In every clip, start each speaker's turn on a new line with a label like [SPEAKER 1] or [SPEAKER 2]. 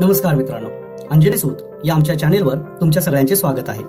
[SPEAKER 1] नमस्कार मित्रांनो अंजली सूत या आमच्या चॅनेलवर तुमच्या सगळ्यांचे स्वागत आहे.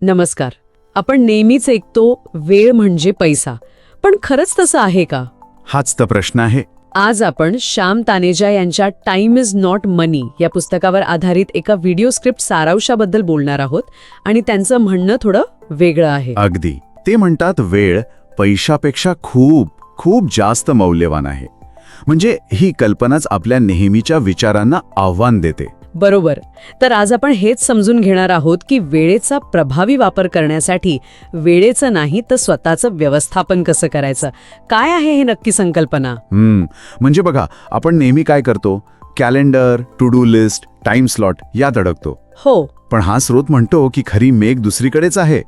[SPEAKER 2] नमस्कार. आपण नेहमीच ऐकतो वेळ म्हणजे पैसा. पण खरंच तसं आहे का?
[SPEAKER 3] हाच तर प्रश्न आहे.
[SPEAKER 2] आज आपण श्याम तानेजा यांच्या टाइम इज नॉट मनी या पुस्तकावर आधारित एका व्हिडिओ स्क्रिप्ट सारांशाबद्दल बोलणार आहोत आणि त्यांचं म्हणणं थोडं वेगळं आहे.
[SPEAKER 3] अगदी. ते म्हणतात वेळ पैशापेक्षा खूप खूप जास्त मौल्यवान आहे. म्हणजे ही कल्पनाच आपल्या नेहमीच्या विचारांना आव्हान देते.
[SPEAKER 2] बरोबर. तर आज आपण हेच समजून घेणार आहोत की वेळेचा प्रभावी वापर करण्यासाठी वेळेचं नाही तर स्वतःचं व्यवस्थापन कसं करायचं? काय आहे हे नक्की संकल्पना?
[SPEAKER 3] हम्म. म्हणजे बघा आपण नेहमी काय करतो? Calendar to do list time slot यात अडकतो.
[SPEAKER 2] हो.
[SPEAKER 3] पण हा स्रोत म्हणतो की खरी मेघ दुसरीकडेच आहे.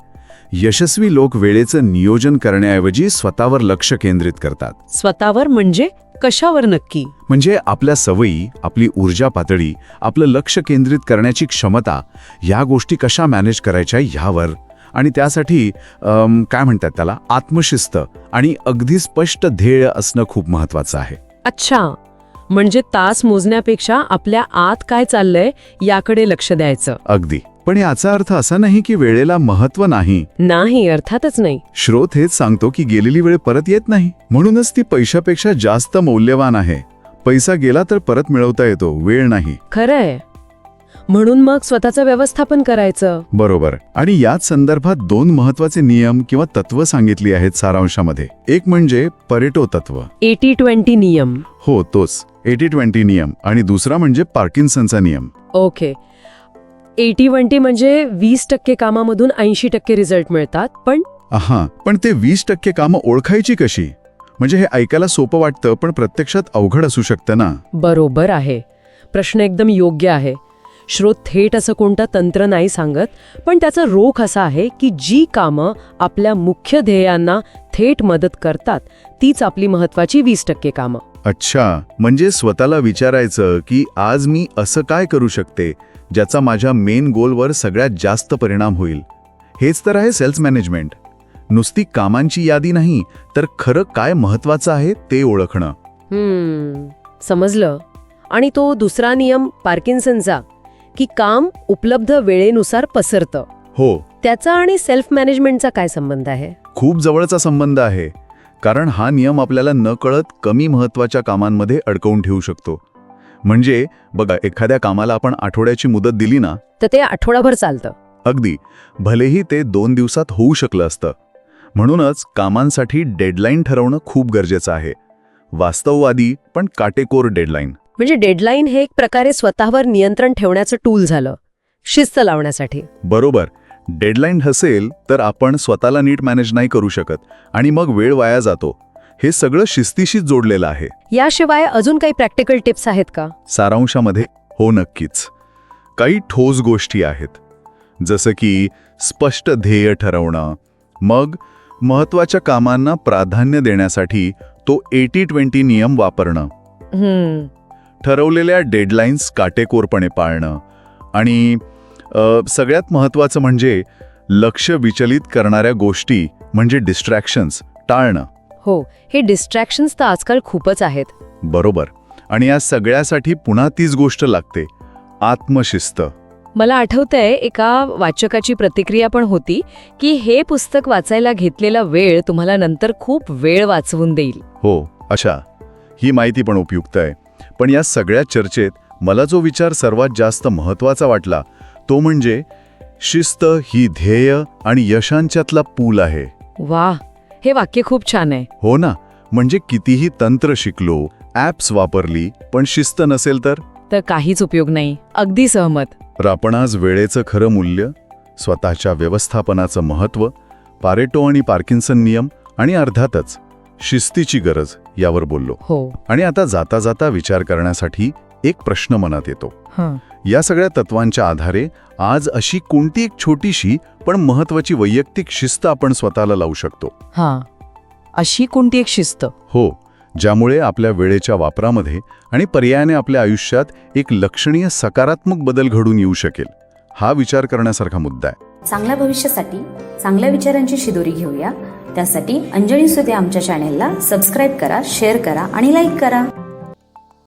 [SPEAKER 3] यशस्वी लोक वेळेचं नियोजन करण्याऐवजी स्वतःवर लक्ष केंद्रित करतात.
[SPEAKER 2] स्वतःवर म्हणजे कशावर नक्की?
[SPEAKER 3] म्हणजे आपल्या सवयी आपली ऊर्जा पातळी आपलं लक्ष केंद्रित करण्याची क्षमता या गोष्टी कशा मॅनेज करायच्या ह्यावर आणि त्यासाठी काय म्हणतात त्याला? आत्मशिस्त आणि अगदी स्पष्ट ध्येय असणं खूप महत्वाचं आहे.
[SPEAKER 2] अच्छा. म्हणजे तास मोजण्यापेक्षा आपल्या आत काय चाललंय याकडे लक्ष द्यायचं.
[SPEAKER 3] अगदी. पण याचा अर्थ असा नाही की वेळेला महत्त्व नाही.
[SPEAKER 2] नाही अर्थातच नाही.
[SPEAKER 3] श्रोत हेच सांगतो की गेलेली वेळ परत येत नाही. म्हणूनच ती पैशापेक्षा जास्त मौल्यवान आहे. पैसा गेला तर परत मिळवता येतो वेळ नाही.
[SPEAKER 2] खरंय. म्हणून मग स्वतःचं व्यवस्थापन करायचं.
[SPEAKER 3] बरोबर. आणि याच संदर्भात दोन महत्त्वाचे नियम किंवा तत्व सांगितली आहेत सारांशामध्ये. एक म्हणजे परेटो तत्व.
[SPEAKER 2] एटी ट्वेंटी नियम.
[SPEAKER 3] हो तोच. एटी ट्वेंटी नियम आणि दुसरा म्हणजे पार्किन्सनचा नियम.
[SPEAKER 2] ओके. एटी ट्वेंटी म्हणजे वीस टक्के कामामधून ऐंशी टक्के रिझल्ट मिळतात पण?
[SPEAKER 3] हा पण ते वीस टक्के कामं ओळखायची कशी? म्हणजे हे ऐकायला सोपं वाटतं पण प्रत्यक्षात अवघड असू शकतं ना?
[SPEAKER 2] बरोबर आहे. प्रश्न एकदम योग्य आहे. श्रोत थेट असं कोणतं तंत्र नाही सांगत पण त्याचा रोख असा आहे की जी कामं आपल्या मुख्य ध्येयांना थेट मदत करतात तीच आपली महत्वाची वीस टक्के कामं.
[SPEAKER 3] अच्छा म्हणजे स्वतःला विचारायचं की आज मी असं काय करू शकते ज्याचा माझ्या मेन गोलवर सगळ्यात जास्त परिणाम होईल? हेच तर आहे सेल्स मॅनेजमेंट. नुसती कामांची यादी नाही तर खरं काय महत्वाचं आहे ते ओळखणं.
[SPEAKER 2] समजलं. आणि तो दुसरा नियम पार्किन्सनचा की काम उपलब्ध वेळेनुसार पसरतं.
[SPEAKER 3] हो.
[SPEAKER 2] त्याचा आणि सेल्फ मॅनेजमेंटचा काय संबंध आहे?
[SPEAKER 3] खूप जवळचा संबंध आहे. कारण हा नियम आपल्याला न कळत कमी महत्त्वाच्या कामांमध्ये अडकवून ठेवू शकतो. म्हणजे बघा एखाद्या कामाला आपण आठवड्याची मुदत दिली ना
[SPEAKER 2] तर ते आठवडाभर चालतं.
[SPEAKER 3] अगदी. भलेही ते दोन दिवसात होऊ शकलं असतं. म्हणूनच कामांसाठी डेडलाईन ठरवणं खूप गरजेचं आहे. वास्तववादी पण काटेकोर डेडलाईन.
[SPEAKER 2] म्हणजे डेडलाईन हे एक प्रकारे स्वतःवर नियंत्रण ठेवण्याचं टूल झालं. शिस्त लावण्यासाठी.
[SPEAKER 3] बरोबर. डेडलाईन असेल तर आपण स्वतःला नीट मॅनेज नाही करू शकत आणि मग वेळ वाया जातो. हे सगळं शिस्तीशीच जोडलेलं आहे.
[SPEAKER 2] याशिवाय अजून काही प्रॅक्टिकल टिप्स आहेत का?
[SPEAKER 3] सारांशामध्ये हो नक्कीच. काही ठोस गोष्टी आहेत. जसं की स्पष्ट ध्येय ठरवणं मग महत्त्वाच्या कामांना प्राधान्य देण्यासाठी तो एटी ट्वेंटी नियम वापरणं. ठरवलेल्या डेडलाईन्स काटेकोरपणे पाळणं आणि सगळ्यात महत्त्वाचं म्हणजे लक्ष विचलित करणाऱ्या गोष्टी म्हणजे डिस्ट्रॅक्शन्स टाळणं.
[SPEAKER 2] हो हे डिस्ट्रॅक्शन्स तर आजकाल खूपच आहेत.
[SPEAKER 3] बरोबर. आणि या सगळ्यासाठी पुन्हा तीच गोष्ट लागते आत्मशिस्त.
[SPEAKER 2] मला आठवतंय एका वाचकाची प्रतिक्रिया पण होती की हे पुस्तक वाचायला घेतलेला वेळ तुम्हाला नंतर खूप वेळ वाचवून देईल.
[SPEAKER 3] हो अशा. ही माहिती पण उपयुक्त आहे. पण या सगळ्या चर्चेत मला जो विचार सर्वात जास्त महत्त्वाचा वाटला तो म्हणजे शिस्त ही ध्येय आणि यशांच्यातला पूल आहे.
[SPEAKER 2] वा हे वाक्य खूप छान आहे.
[SPEAKER 3] हो ना म्हणजे कितीही तंत्र शिकलो ॲप्स वापरली पण शिस्त नसेल तर?
[SPEAKER 2] तर काहीच उपयोग नाही. अगदी सहमत.
[SPEAKER 3] तर आपण आज वेळेचं खरं मूल्य स्वतःच्या व्यवस्थापनाचं महत्त्व पारेटो आणि पार्किन्सन नियम आणि अर्थातच शिस्तीची गरज यावर बोललो.
[SPEAKER 2] हो.
[SPEAKER 3] आणि आता जाता जाता विचार करण्यासाठी एक प्रश्न मनात येतो.
[SPEAKER 2] हं.
[SPEAKER 3] या सगळ्या तत्वांच्या आधारे आज अशी कोणती एक छोटीशी पण महत्वाची वैयक्तिक शिस्त आपण स्वतःला लावू शकतो?
[SPEAKER 2] हां. अशी कोणती एक शिस्त?
[SPEAKER 3] हो. ज्यामुळे आपल्या वेळेच्या वापरामध्ये आणि पर्यायाने आपल्या आयुष्यात एक लक्षणीय सकारात्मक बदल घडून येऊ शकेल हा विचार करण्यासारखा मुद्दा आहे.
[SPEAKER 4] चांगल्या भविष्यासाठी चांगल्या विचारांची शिदोरी घेऊया. त्यासाठी अंजली सुदे आमच्या चॅनेलला सबस्क्राईब करा शेअर करा आणि लाईक करा.